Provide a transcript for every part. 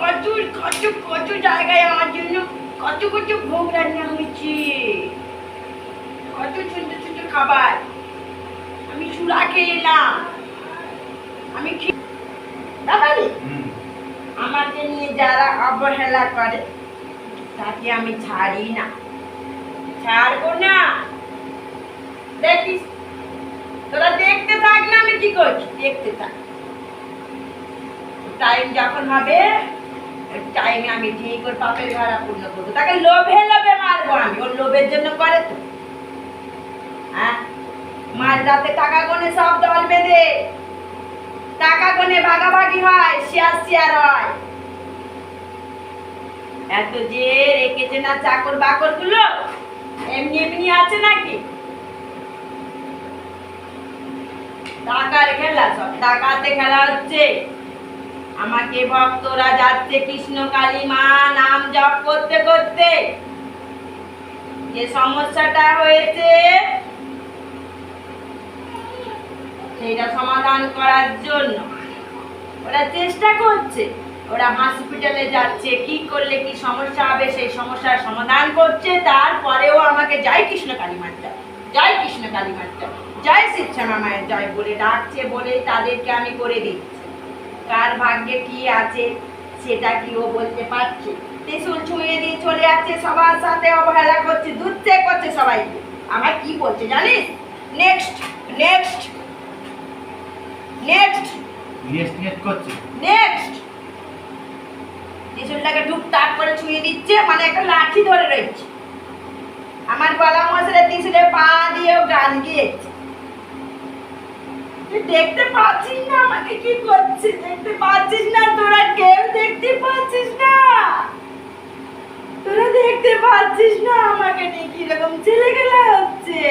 কত কত কত জায়গায় আমার জন্য কত কত ভোগ রান্না হয়েছে। কত সুন্দর সুন্দর খাবার। আমি চুলা খেয়ে এলাম। আমি দাদারি আমাকে নিয়ে যারা অবহেলা করে তাকে আমি ছাড়ি না। ছাড়বো না। দেখিস তোরা দেখতে থাক না আমি কি করছি। দেখতে থাক। টাইম যখন হবে টাইমে আমি ঠিক ওর পাপের পূর্ণ করব। তাকে লোভে লোভে মারবো আমি। ওর লোভের জন্য করে হ্যাঁ? মাঝ রাতে টাকা গনে সব দল বেঁধে। টাকা গনে ভাগাভাগি হয়, শেয়ার শেয়ার হয়। এত যে রেখেছে না চাকর বাকরগুলো এমনি এমনি আছে নাকি? টাকার খেলা সব। টাকাতে খেলা হচ্ছে। আমাকে ভক্তরা যাচ্ছে কৃষ্ণ কালী মা, নাম জপ করতে করতে। যে সমস্যাটা হয়েছে সেইটা সমাধান করার জন্য ওরা চেষ্টা করছে। ওরা হসপিটালে যাচ্ছে, কি করলে কি সমস্যা হবে, সেই সমস্যার সমাধান করছে। তারপরেও আমাকে জয় কৃষ্ণ কালী মাত্রা জয় কৃষ্ণ কালী মাত্রা জয় শিবশ্যামা মায়ের জয় বলে ডাকছে বলে তাদেরকে আমি করে দিচ্ছি। কার ভাগ্যে কি আছে সেটা কি ও বলতে পারছে? ত্রিশুল ছুঁয়ে দিয়ে চলে যাচ্ছে সবার সাথে অবহেলা করছে দুধ করছে সবাইকে আমার কি বলছে জানিস? Next next next next next করছে। নেক্সট ত্রিশুলটাকে টুকটাক করে ছুঁয়ে দিচ্ছে মানে একটা লাঠি ধরে রয়েছে। আমার গলা মশলে ত্রিশুলে পা দিয়েও গান গিয়েছে। দেখতে পাচ্ছিস না আমাকে কি করছে দেখতে পাচ্ছিস না? তোরা কেউ দেখতে পাচ্ছিস না? তোরা দেখতে পাচ্ছিস না আমাকে নিয়ে কীরকম ছেলে খেলা হচ্ছে?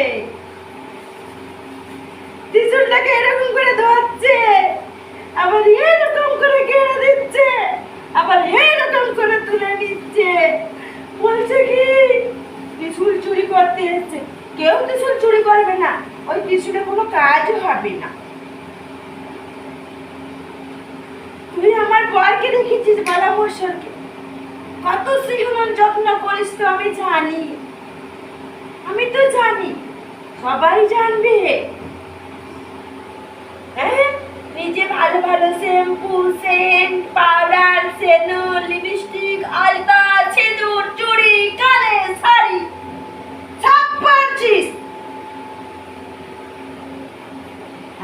ত্রিশুলটাকে এরকম করে ধরছে, আবার এরকম করে কেড়ে দিচ্ছে আবার এরকম করে তুলে নিচ্ছে। বলছে কি, ত্রিশুল চুরি করতে এসেছে। কেউ ত্রিশুল চুরি করবে না। ওই ত্রিশুলে কোনো কাজও হবে না তুই আমার বরকে দেখেছিস বালামোশ্বরকে কত শ্রীহনন যত্ন করিস তো, আমি জানি। আমি তো জানি, সবাই জানবে। হ্যাঁ যে ভালো ভালো শ্যাম্পু, সেন্ট, পাউডার সেনুর লিপস্টিক, আলতা, সিঁদুর, চুড়ি কানে শাড়ি, সব পারছিস।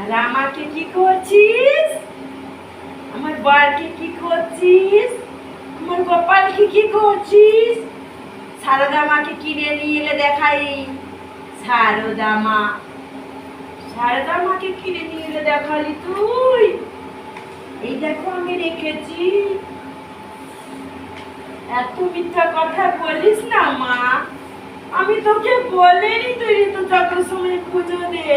আর আমাকে কি করছিস? আমার কি করছিস? আমার গোপালকে কি করছিস? সারদা মাকে কিনে নিয়ে এলে দেখাই। সারদা মা। সারদা মাকে কিনে নিয়ে এলে দেখালি তুই। এই দেখো আমি রেখেছি। এত মিথ্যা কথা বলিস না মা। আমি তোকে বলিনি তুই তো যত সময় পুজো দে।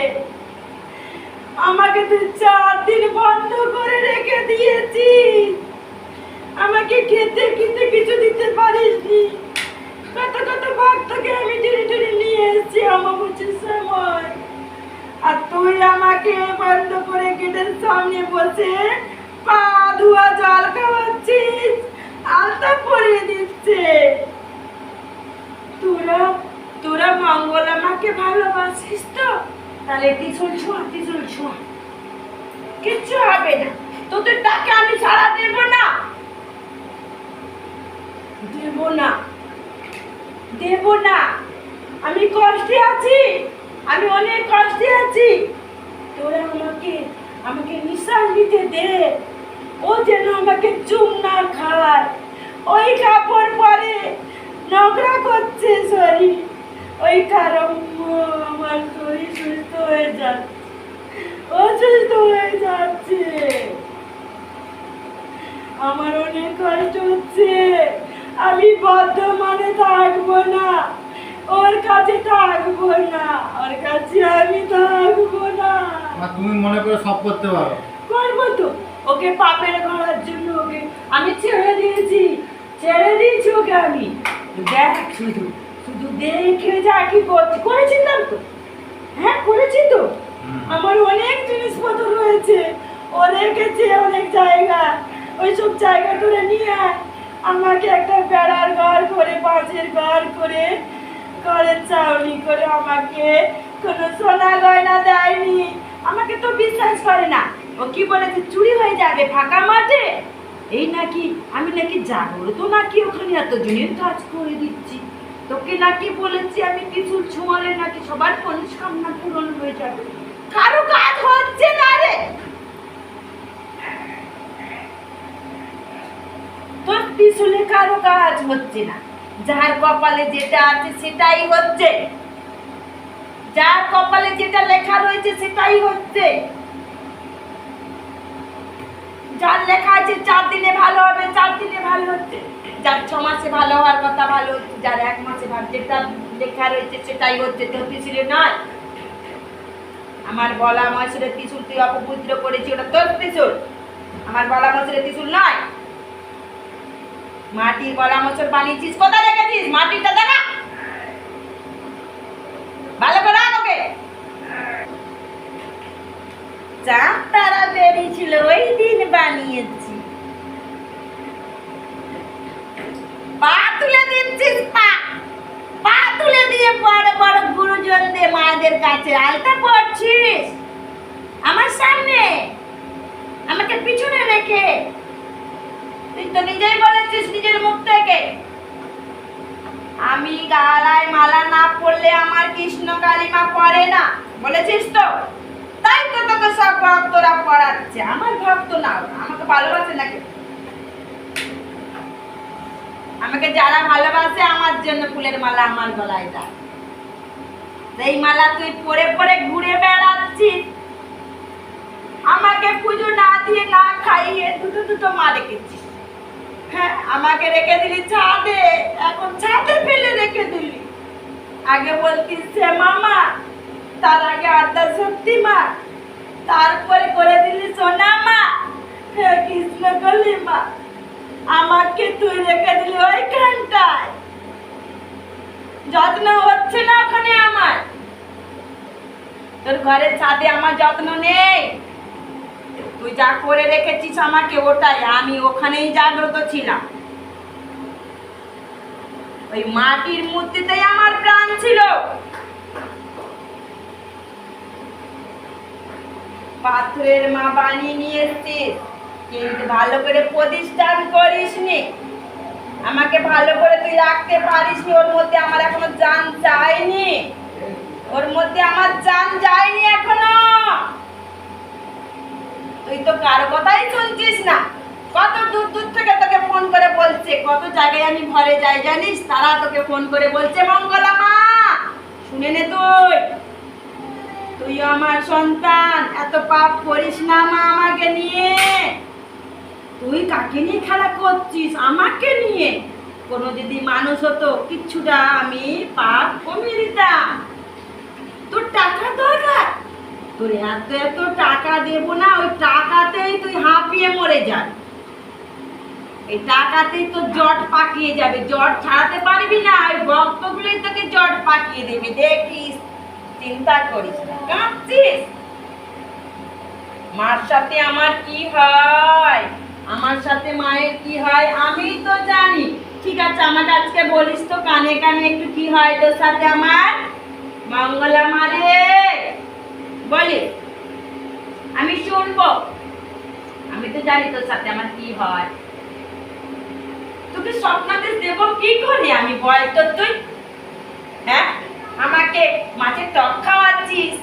আমাকে তুই চার দিন বন্ধ করে রেখে দিয়েছিস। আমাকে খেতে খেতে কিছু দিতে পারিসনি। কত কত ভক্তকে আমি টেনে টেনে নিয়ে এসেছি অমাবস্যার সময় আর তুই আমাকে বন্ধ করে গেটের সামনে বসে পা ধোয়া জল খাওয়াচ্ছিস, আলতা পরিয়ে দিচ্ছে। তোরা তোরা মঙ্গল আমাকে ভালোবাসিস তো? তাহলে ত্রিশুল ছোঁয়া ত্রিশুল ছোঁয়া। কিচ্ছু হবে না। তোদের ডাকে আমি সারা দেব না। দেব না। দেব না। আমি কষ্টে আছি। আমি অনেক কষ্টে আছি। তোরা আমাকে আমাকে নিঃশ্বাস নিতে দে। ও যেন আমাকে চুম না খায়। ওই কাপড় পরে নোংরা করছে শরীর। ওই কারণ আমার শরীর সুস্থ হয়ে যাচ্ছে। অসুস্থ হয়ে যাচ্ছে। আমার অনেক কষ্ট হচ্ছে। আমি বর্ধমানে থাকব না। ওর কাছে থাকব না। ওর কাছে আমি থাকব না। তুমি মনে করে সব করতে পারো। করব তো। ওকে পাপের করার জন্য ওকে আমি ছেড়ে দিয়েছি। ছেড়ে দিয়েছি ওকে আমি। দেখ শুধু। শুধু দেখে যা কি করছি। করেছিলাম তো? হ্যাঁ করেছি তো। আমার অনেক জিনিসপত্র রয়েছে। ও রেখেছে অনেক জায়গা ওইসব জায়গা করে নিয়ে। আমাকে একটা বেড়ার ঘর করে বাঁশের ঘর করে ঘরের চাউনি করে আমাকে কোনো সোনা গয়না দেয়নি। আমাকে তো বিশ্বাস করে না। ও কি বলেছে চুরি হয়ে যাবে ফাঁকা মাঠে? এই নাকি আমি নাকি জাগ্রত নাকি ওখানে এত জনের কাজ করে দিচ্ছি? তোকে নাকি বলেছি আমি কিছু ছোঁয়ালে নাকি সবার মনস্কামনা পূরণ হয়ে যাবে। কারও কাজ হচ্ছে না রে। তোর কারও কাজ হচ্ছে না। যার কপালে যেটা আছে সেটাই হচ্ছে। যার কপালে যেটা লেখা রয়েছে সেটাই হচ্ছে। যার লেখা আছে, চার দিনে ভালো হবে, চার দিনে ভালো হচ্ছে। যার ছ মাসে ভালো হওয়ার কথা, ভালো হচ্ছে। যার এক মাসে ভালো, যেটা লেখা রয়েছে সেটাই হচ্ছে। তোর পিছনে নয়। আমার বলা মশুরের ত্রিশুল তুই অপবিত্র করেছি ওটা তোর ত্রিশুল। আমার বলা মশুরের ত্রিশুল নয়। মাটির গলা মোচর বানিয়েছিস, কোথায় রেখেছিস মাটিটা দেখা। ভালো করে রাখ ওকে। চাঁদ তারা বেরিয়েছিল, ওই দিন বানিয়েছি। পা তুলে দিচ্ছিস পা। পা তুলে দিয়ে বড় বড় গুরুজনদের, মায়েদের কাছে আলতা পড়ছিস আমার সামনে। আমাকে পিছনে রেখে। তুই তো নিজেই বলেছিস নিজের মুখ থেকে। আমি গালায় মালা না পড়লে আমার কৃষ্ণ কালিমা পড়ে না। বলেছিস তো? তাই তো তোকে সব ভক্তরা পড়াচ্ছে আমার ভক্ত না ওরা, আমাকে ভালোবাসে নাকি আমাকে যারা ভালোবাসে আমার জন্য ফুলের মালা আমার গলায় দেয় সেই মালা তুই পরে পরে ঘুরে বেড়াচ্ছিস, আমাকে পুজো না দিয়ে না খাইয়ে দুটো দুটো মা রেখেছিস। হ্যাঁ আমাকে রেখে দিলি ছাদে, এখন ছাদে ফেলে রেখে দিলি। আগে বলতিস সে মামা, তার আগে আড্ডা সত্যি মা তারপরে করে দিলি সোনা মা কৃষ্ণ কলি মা আমাকে তুই রেখে দিলি ওইখানটায় যত্ন হচ্ছে না ওখানে আমার। তোর ঘরের ছাদে আমার যত্ন নেই। তুই যা করে রেখেছিস আমাকে, ওটাই। আমি ওখানেই জাগ্রত ছিলাম। ওই মাটির মূর্তিতেই আমার প্রাণ ছিল। পাথরের মা বানিয়ে নিয়ে এসছিস। কিন্তু ভালো করে প্রতিষ্ঠান করিসনি। আমাকে ভালো করে তুই রাখতে পারিসনি, ওর মধ্যে আমার এখনও জান যায়নি ওর মধ্যে আমার জান যায়নি এখনও। তুই তো কারও কথাই শুনছিস না। কত দূর দূর থেকে তোকে ফোন করে বলছে, কত জায়গায় আমি ঘরে যাই জানিস? তারা তোকে ফোন করে বলছে, মঙ্গলা মা, শুনে নে তুই। তুই আমার সন্তান, এত পাপ করিস না মা আমাকে নিয়ে। তুই কাকে নিয়ে খেলা করছিস? আমাকে নিয়ে। কোনো যদি মানুষ হতো কিচ্ছুটা আমি পাপ কমিয়ে দিতাম। তোর টাকা দরকার? তোর এত এত টাকা দেবো না, ওই টাকাতেই তুই হাঁপিয়ে মরে যান এই টাকাতেই তোর জট পাকিয়ে যাবে। জট ছাড়াতে পারবি না, ওই ভক্তগুলোই তোকে জট পাকিয়ে দেবে। দেখিস, চিন্তা করিস না, কাঁদছিস? মার সাথে আমার কি হয়? আমার সাথে মায়ের কি হয় আমি তো জানি। ঠিক আছে, আমাকে আজকে বলিস তো কানে কানে একটু কি হয় তোর সাথে আমার? মঙ্গলা মারে বলি আমি শুনব। আমি তো জানি তোর সাথে আমার কি হয়। তোকে স্বপ্নাদেশ দেব কি করে আমি? বল তো তুই। হ্যাঁ? আমাকে মাছের টক খাওয়াচ্ছিস।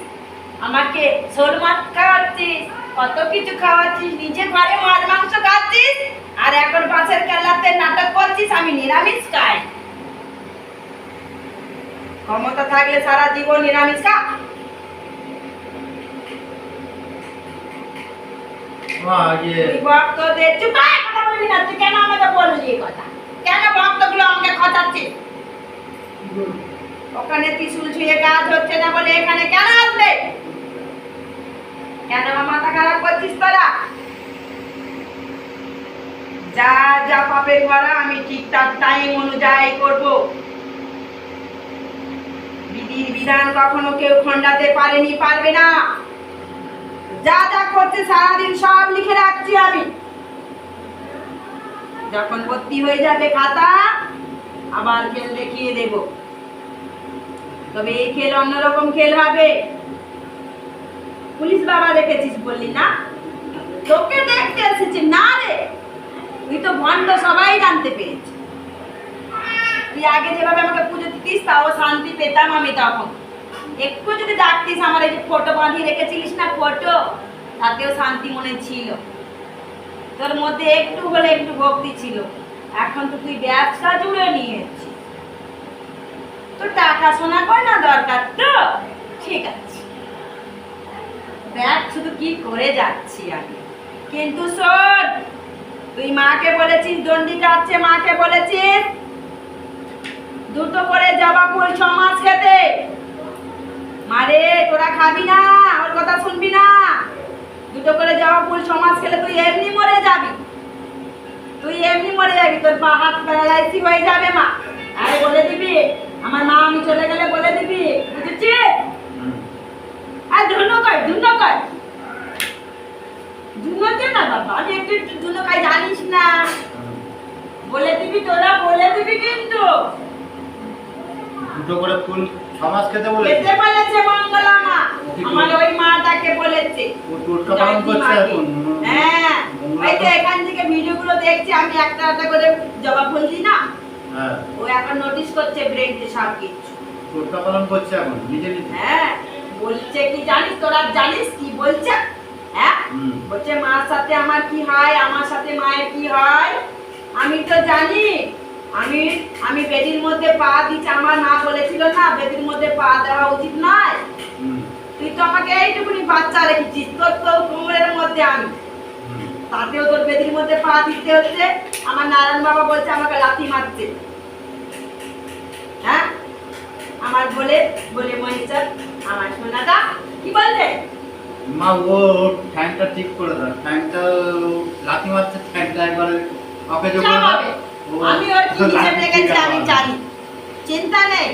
আমাকে শোল মাছ খাওয়াচ্ছিস। কত কিছু খাওয়াচ্ছিস? নিজে ঘরে মাছ মাংস খাচ্ছিস? আর এখন মাছের কেলাতে নাটক করছিস আমি নিরামিষ খাই। ক্ষমতা থাকলে সারা জীবন নিরামিষ খা। মা তুই ভক্তদের চুপ কথা বলবি না তুই কেন আমাকে বললি এই কথা? কেন ভক্তগুলো আমাকে খচাচ্ছিস? ওখানে ত্রিশুল ছুঁয়ে কাজ হচ্ছে না বলে এখানে কেন আসবে? কেন মাথা খারাপ করছিস তোরা? যা যা পাপের করা, আমি ঠিকঠাক টাইম অনুযায়ী করব। বিধির বিধান কখনো কেউ খণ্ডাতে পারেনি, পারবে না। যা যা করছে, সারাদিন সব লিখে রাখছি আমি। যখন ভর্তি হয়ে যাবে খাতা, আবার খেল দেখিয়ে দেব। তবে এই খেল অন্যরকম খেল হবে। পুলিশ বাবা দেখেছিস বললি না? তোকে দেখতে এসেছি, না রে। তুই তো ভণ্ড সবাই জানতে পেরেছি। তুই আগে যেভাবে আমাকে পুজো দিতিস, তাও শান্তি পেতাম আমি তখন। একটু যদি ডাকতিস আমার এই যে ফটো বাঁধিয়ে রেখেছিলিস না ফটো, তাতেও শান্তি মনে ছিল। তোর মধ্যে একটু হলে একটু ভক্তি ছিল। এখন তো তুই ব্যবসা জুড়ে নিয়েছিস। তো টাকা শোনা কর না দরকার? তো, ঠিক আছে। দেখ শুধু কি করে যাচ্ছি আমি। কিন্তু শোন, তুই মাকে বলেছিস, দণ্ডি কাটছে, মাকে বলেছিস, দুটো করে জবা ফুল ছ মাস খেতে। মারে, তোরা খাবি না ওর কথা শুনবি না। দুটো করে জবা ফুল মাস খেলে তুই এমনি মরে যাবি। তুই এমনি মরে যাবি, তোর পা হাত প্যারালাইসি হয়ে যাবে মা। আরে বলে দিবি, আমার মা আমি চলে গেলে বলে দিবি, বুঝেছিস। আর ধুনো কর ধুনো কর। ধুনো দে না বাবা আমি একটু একটু ধুনো খাই জানিস না। বলে দিবি তোরা বলে দিবি কিন্তু। দুটো করে ফুল সমাজ খেতে বলে খেতে বলেছে মঙ্গলা মা আমার ওই মাটাকে বলেছে। টোটকা পালন করছে এখন। হ্যাঁ। এই তো এখান থেকে ভিডিওগুলো দেখছি আমি একটা একটা করে জবা ফুল দিই না? হ্যাঁ। ও এখন নোটিস করছে ব্রেনতে সব কিছু টোটকা পালন করছে এখন নিজে নিজে। হ্যাঁ। বলছে কি জানিস তোরা জানিস কি বলছে? হ্যাঁ? বলছে মার সাথে আমার কি হয়? আমার সাথে মায়ের কি হয়? আমি তো জানি। আমি আমি বেদির মধ্যে পা দিচ্ছি। আমার না বলেছিল না বেদির মধ্যে পা দেওয়া উচিত নয়। তুই তো আমাকে এইটুকুনি বাচ্চা রেখেছিস। তোর তো কোমরের মধ্যে আমি। তাতেও তোর বেদির মধ্যে পা দিতে হচ্ছে। আমার নারায়ণ বাবা বলছে আমাকে লাথি মারছে হ্যাঁ? আমার বলে বলে মহিষার আমার কি মা ও ঠিক করে দাও লাথি মারছে একবারে আমি ওর কি হিসেব লাথি আমি জানি। চিন্তা নেই।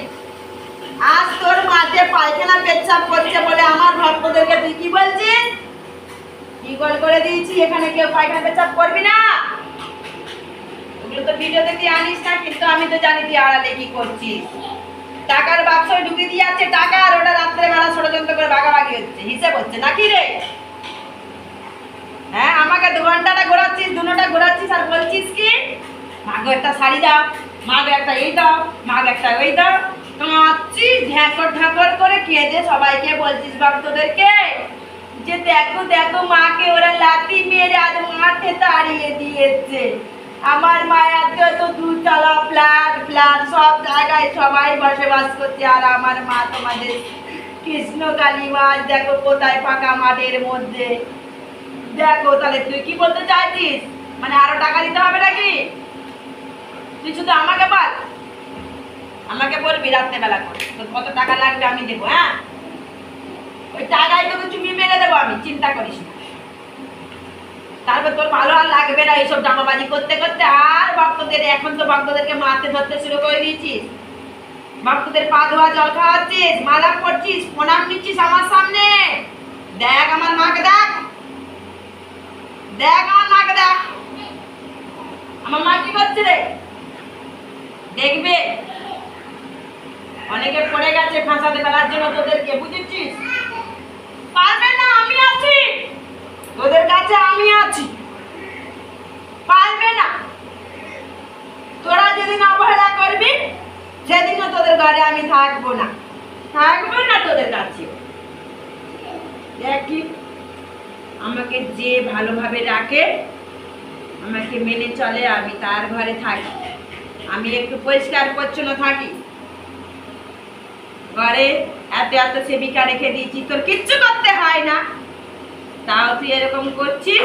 আজ তোর মাঠে পায়খানা পেচ্ছাপ করছে বলে আমার ভক্তদেরকে তুই কি বলছিস? কি কল করে দিয়েছি এখানে কেউ পায়খানা পেচ্ছাপ করবি না? ওগুলো তো ভিডিওতে তুই আনিস না কিন্তু আমি তো জানি তুই আড়ালে কি করছিস। টাকার বাক্সয় ঢুকে দিয়ে যাচ্ছে, টাকা আর ওটা রাত্রে বেলা ষড়যন্ত্র করে ভাগাভাগি হচ্ছে। হিসেব হচ্ছে নাকি রে? হ্যাঁ আমাকে দু ঘন্টাটা ঘোরাচ্ছিস দুটা ঘোরাচ্ছিস আর বলছিস কি? মাগো একটা শাড়ি দাও, মাগো একটা এই দাও, মাগো একটা ওই দাও। কাঁদছিস ঢ্যাঁকর ঢ্যাঁকর করে কেঁদে সবাইকে বলছিস ভক্তদেরকে, যে দেখো দেখো মাকে ওরা লাথি মেরে আজ মাঠে তাড়িয়ে দিয়েছে। আমার মায়ের তো দুতলা ফ্ল্যাট ফ্ল্যাট সব জায়গায় সবাই বসবাস করছে। আর আমার মা তোমাদের কৃষ্ণ কালী মাছ দেখো কোথায় ফাঁকা মাঠের মধ্যে। দেখো, তাহলে তুই কি বলতে চাইছিস? মানে আরও টাকা দিতে হবে নাকি? তুই শুধু আমাকে বল। আমাকে বলবি রাত্রেবেলা করে। তোর কত টাকা লাগবে আমি দেবো হ্যাঁ? ওই টাকায় তোকে চুমি মেরে দেবো আমি, চিন্তা করিস না। তারপর তোর ভালো আর লাগবে না এইসব জামাবাজি করতে করতে। আর ভক্তদের, এখন তো ভক্তদেরকে মারতে ধরতে শুরু করে দিয়েছিস। ভক্তদের পা ধোয়া, জল খাওয়াচ্ছিস, মালা করছিস প্রণাম নিচ্ছিস আমার সামনে। দেখ আমার মাকে দেখ। দেখ আমার মাকে দেখ। আমার মা কি করছে রে? দেখবে? অনেকে পড়ে গেছে ফাঁসাতে ফেলার জন্য তোদেরকে, বুঝেছিস? পারবে না, আমি আছি। তোদের কাছে আমি আছি। পারবে না। তোরা যেদিন অবহেলা করবি, সেদিনও তোদের ঘরে আমি থাকব না। থাকব না তোদের কাছে দেখি আমাকে যে ভালোভাবে রাখে আমাকে মেনে চলে, আমি তার ঘরে থাকি। আমি একটু পরিষ্কার পরিচ্ছন্ন থাকি। ঘরে এত এত সেবিকা রেখে দিয়েছি, তোর কিচ্ছু করতে হয় না। তাও তুই এরকম করছিস?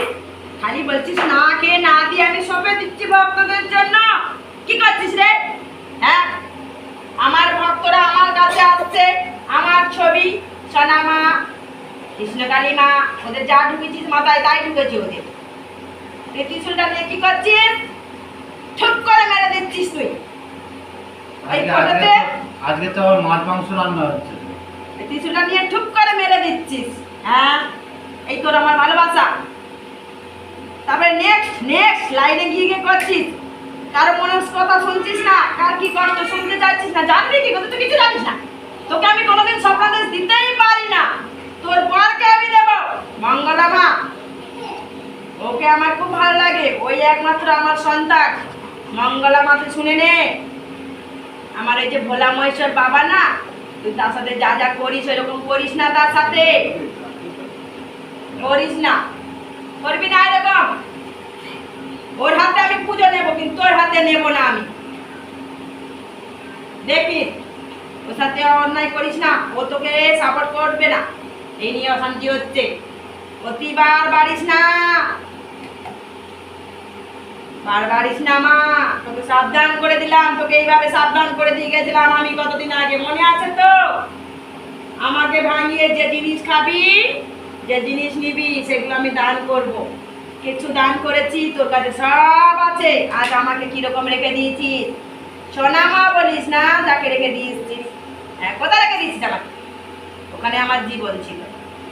খালি বলছিস না খেয়ে না দিয়ে আমি সবে দিচ্ছি ভক্তদের জন্য। কি করছিস রে? হ্যাঁ? আমার ভক্তরা আমার কাছে আসছে আমার ছবি সোনামা কৃষ্ণকালী মা ওদের যা ঢুকেছিস মাথায় তাই ঢুকেছি ওদের। তুই ত্রিশুলটা নিয়ে কি করছিস? ঠুক করে মেরে দিচ্ছিস তুই। আজকে- ফটোতে আজকে তো মাছ মাংস রান্না হচ্ছে। ত্রিশুলটা নিয়ে ঠুক করে মেরে দিচ্ছিস। হ্যাঁ? এই তোর আমার ভালোবাসা। তারপরে নেক্সট নেক্সট লাইনে গিয়ে গিয়ে করছিস। কারও মনের কথা শুনছিস না? কার কি কষ্ট শুনতে চাইছিস না? জানবি কি কিন্তু তুই কিছু জানিস না। তোকে আমি কোনোদিন স্বপ্নাদেশ দিতেই পারি না। তোর বরকে আমি দেব। মঙ্গলা মা, ওকে আমার খুব ভালো লাগে। ওই একমাত্র আমার সন্তান। মঙ্গলা মাকে শুনে নে। আমার এই যে ভোলা মহেশ্বর বাবা না, তুই তার সাথে যা যা করিস এরকম করিস না তার সাথে। করিস না। করবি না এরকম ওর হাতে আমি পুজো নেব, কিন্তু তোর হাতে নেব না আমি। দেখিস ওর সাথে অন্যায় করিস না, ও তোকে সাপোর্ট করবে না। এই নিয়ে অশান্তি হচ্ছে। প্রতিবার বাড়িস না। বার বাড়িস না, মা। তোকে সাবধান করে দিলাম, তোকে এইভাবে সাবধান করে দিয়ে গেছিলাম আমি কতদিন আগে। মনে আছে তো? আমাকে ভাঙিয়ে যে জিনিস খাবি যে জিনিস নিবি, সেগুলো আমি দান করব। কিছু দান করেছি, তোর কাছে সব আছে। আজ আমাকে কীরকম রেখে দিয়েছিস? সোনা মা বলিস না, যাকে রেখে দিয়েছিস? হ্যাঁ কোথায় রেখে দিয়েছিস আমাকে? ওখানে আমার জীবন ছিল।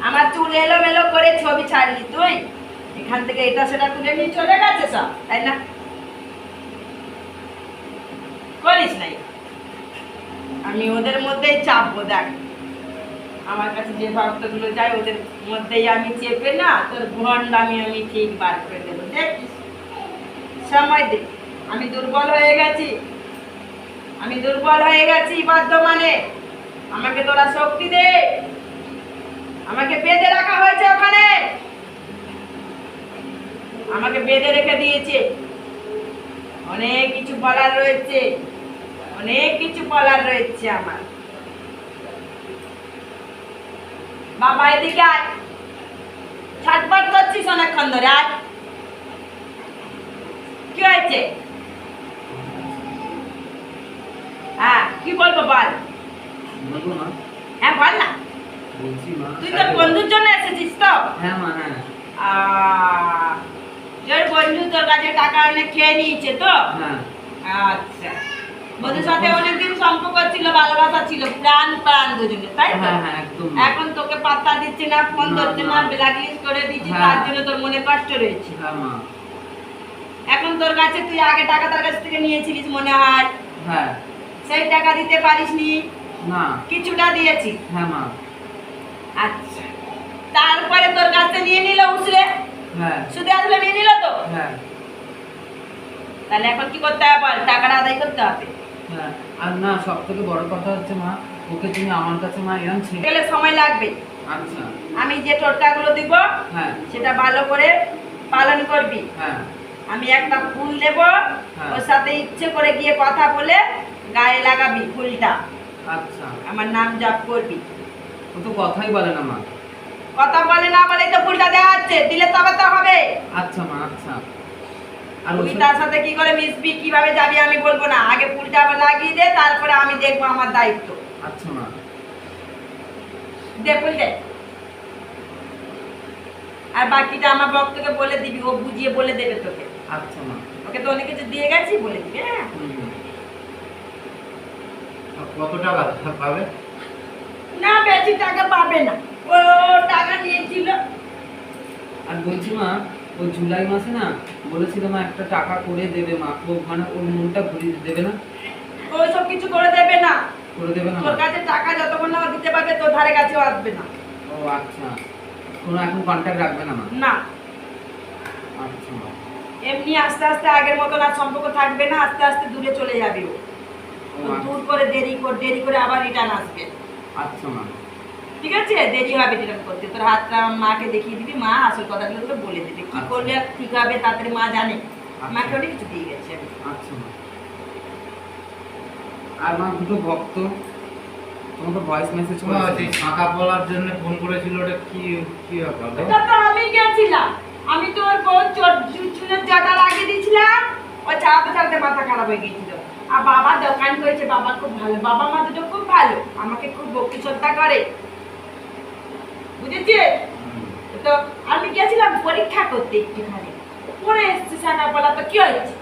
আমার চুল এলোমেলো করে ছবি ছাড়লি তুই? এখান থেকে এটা সেটা তুলে নিয়ে চলে গেছে সব, তাই না? করিস নাই। আমি ওদের মধ্যেই চাপবো, দেখ। আমার কাছে যে ভক্তগুলো যায়, ওদের মধ্যেই আমি চেপে না, তোর ভণ্ডামি আমি ঠিক বার করে দেবো। দেখিস। সময় দে। আমি দুর্বল হয়ে গেছি। আমি দুর্বল হয়ে গেছি বর্ধমানে। আমাকে তোরা শক্তি দে। আমাকে বেঁধে রাখা হয়েছে ওখানে। আমাকে বেঁধে রেখে দিয়েছে। অনেক কিছু বলার রয়েছে। অনেক কিছু বলার রয়েছে আমার। বাবা এদিকে আয়। ছাটপাট করছিস অনেকক্ষণ ধরে আয়। কি হয়েছে? হ্যাঁ কি বলব বল? হ্যাঁ বল না। তুই তোর বন্ধুর জন্য এসেছিস তো? হ্যাঁ মা হ্যাঁ। তোর বন্ধু তোর কাছে টাকা অনেক খেয়ে নিয়েছে তো? হ্যাঁ। আচ্ছা। বন্ধুর সাথে অনেকদিন সম্পর্ক ছিল ভালোবাসা ছিল প্রাণ প্রাণ দুজনে তাই তো? হ্যাঁ হ্যাঁ এখন তোকে পাত্তা দিচ্ছে না ফোন না, ধরছে না। না। ব্ল্যাক লিস্ট করে দিচ্ছি হ্যাঁ। তার জন্য তোর মনে কষ্ট রয়েছে। এখন তোর কাছে তুই আগে টাকা তার কাছ থেকে নিয়েছিলিস মনে হয়? হ্যাঁ। সেই টাকা দিতে পারিসনি? না। কিছুটা দিয়েছি। হ্যাঁ মা। আচ্ছা। তারপরে তোর কাছে নিয়ে নিল উসলে হ্যাঁ। সুদে আসলে নিয়ে নিল তো? হ্যাঁ। তাহলে এখন কি করতে হবে টাকাটা আদায় করতে হবে। হ্যাঁ আর না সব থেকে বড় কথা হচ্ছে মা ওকে তুমি আমার কাছে মা এরম ছিল গেলে সময় লাগবে। আচ্ছা। আমি যে টোটকাগুলো দিব হ্যাঁ। সেটা ভালো করে পালন করবি। হ্যাঁ। আমি একটা ফুল দেব হ্যাঁ। ওর সাথে ইচ্ছে করে গিয়ে কথা বলে গায়ে লাগাবি ফুলটা। আচ্ছা। আমার নাম জপ করবি। ও তো কথাই বলে না মা। কথা বলে না বলে তো ফুলটা দেওয়া হচ্ছে দিলে তবে তো হবে। আচ্ছা মা আচ্ছা। তুই তার সাথে কি করে মিশবি কীভাবে যাবি আমি বলব না। আগে ফুলটা আবার লাগিয়ে দে তারপরে আমি দেখব আমার দায়িত্ব। আচ্ছা মা। দে ফুল দে আর বাকিটা আমার ভক্তকে বলে দিবি ও বুঝিয়ে বলে দেবে তোকে। আচ্ছা মা। ওকে তো অনেক কিছু দিয়ে গেছি বলে দিবি হ্যাঁ। কত টাকা পাবে? না বেশি টাকা পাবে না। ও টাকা নিয়েছিল। আর বলছি মা ওই জুলাই মাসে না বলেছিল মা একটা টাকা করে দেবে মা ও মানে ওর মনটা ঘুরিয়ে দেবে না? ওই সব কিছু করে দেবে না। করে দেবে না তোর কাছে টাকা যতক্ষণ না দিতে পারবে তোর ধারে কাছেও আসবে না। ও আচ্ছা। কোনো এখন কন্ট্যাক্ট রাখবে না মা? না। আচ্ছা এমনি আস্তে আস্তে আগের মতন আর সম্পর্ক থাকবে না আস্তে আস্তে দূরে চলে যাবে ও। ও আচ্ছা। দূর করে দেরি করে দেরি করে আবার রিটার্ন আসবে। আচ্ছা মা। ঠিক আছে? দেরি হবে রিটার্ন করতে। তোর হাতটা মাকে দেখিয়ে দিবি মা আসল কথাগুলো তোকে বলে দেবে। কি আচ্ছা। করলে ঠিক হবে তাড়াতাড়ি মা জানে। আচ্ছা। মাকে অনেক কিছু দিয়ে গেছে। আচ্ছা আর মা দুটো ভক্ত। তোমাকে ভয়েস মেসেজ করেছে। ফাঁকা বলার জন্য ফোন করেছিল ওটা কি কি ব্যাপার ওটা তো আমি গেছিলাম। আমি তো ওর বউ চুনের জাটা লাগিয়ে দিয়েছিলাম। ও চালাতে চালাতে মাথা খারাপ হয়ে গেছিল আর বাবা দোকান করেছে বাবা খুব ভালো। বাবা মা দুটো খুব ভালো। আমাকে খুব ভক্তি শ্রদ্ধা করে। বুঝেছে? তো আমি গেছিলাম পরীক্ষা করতে একটুখানি। পরে এসছি সানাপলা তো কি হয়েছে?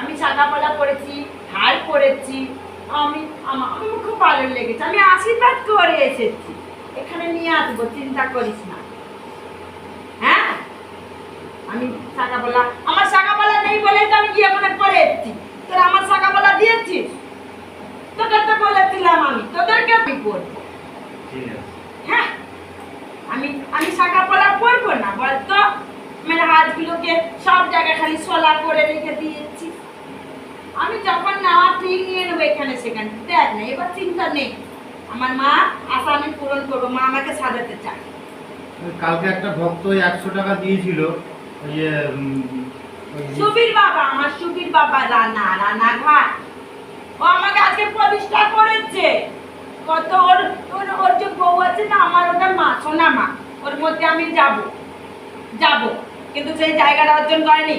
আমি সানাপালা পড়েছি হার পড়েছি। আমি আমার খুব ভালো লেগেছে। আমি আশীর্বাদ করে এসেছি। এখানে নিয়ে আসব চিন্তা করিস না। হ্যাঁ? আমি সাকাপালা আমার সাকাপালা নেই বলে তো আমি গিয়ে ওখানে পরে এসেছি। তোর আমার সাকাপালা দিয়েছিস? তোদের তো বলেছিলাম আমি। তোদেরকে আমি করব হ্যাঁ? আমি আমি শাখা পলা করব না বলতো? আমার হাতগুলোকে সব জায়গায় খালি সোলা করে রেখে দিয়েছি। আমি যখন নেওয়া ঠিক নিয়ে নেব এখানে সেখানে দেখ না এবার চিন্তা নেই। আমার মা আশা আমি পূরণ করব মা আমাকে সাজাতে চায়। কালকে একটা ভক্ত একশো টাকা দিয়েছিল সুবীর বাবা আমার সুবীর বাবা রানা রানাঘাট। ও আমাকে আজকে প্রতিষ্ঠা করেছে। কত ওর ওর ওর যে বউ আছে না আমার ওটা মা সোনা মা ওর মধ্যে আমি যাব যাব। কিন্তু সেই জায়গাটা অর্জন করেনি।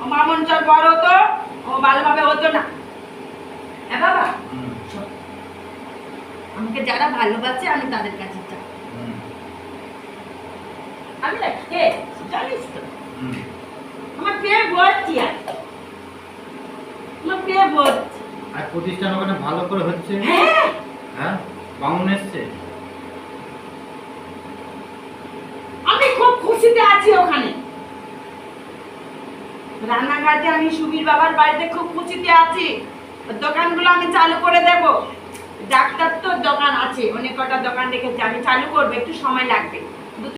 ও মামঞ্চল বড় হতো ও ভালোভাবে হতো না। হ্যাঁ বাবা? আমাকে যারা ভালোবাসে আমি তাদের কাছে যাই। আমি না কে জানিস তো? আমার পেয়ে ভর্তি আমার পেয়ে ভর্তি আর প্রতিষ্ঠান ওখানে ভালো করে হচ্ছে? হ্যাঁ হ্যাঁ? আমি খুব খুশিতে আছি ওখানে। রান্নাঘাটে আমি সুবীর বাবার বাড়িতে খুব খুশিতে আছি। দোকানগুলো আমি চালু করে দেব। ডাক্তার তো দোকান আছে, অনেক কটা দোকান রেখেছে, আমি চালু করব, একটু সময় লাগবে।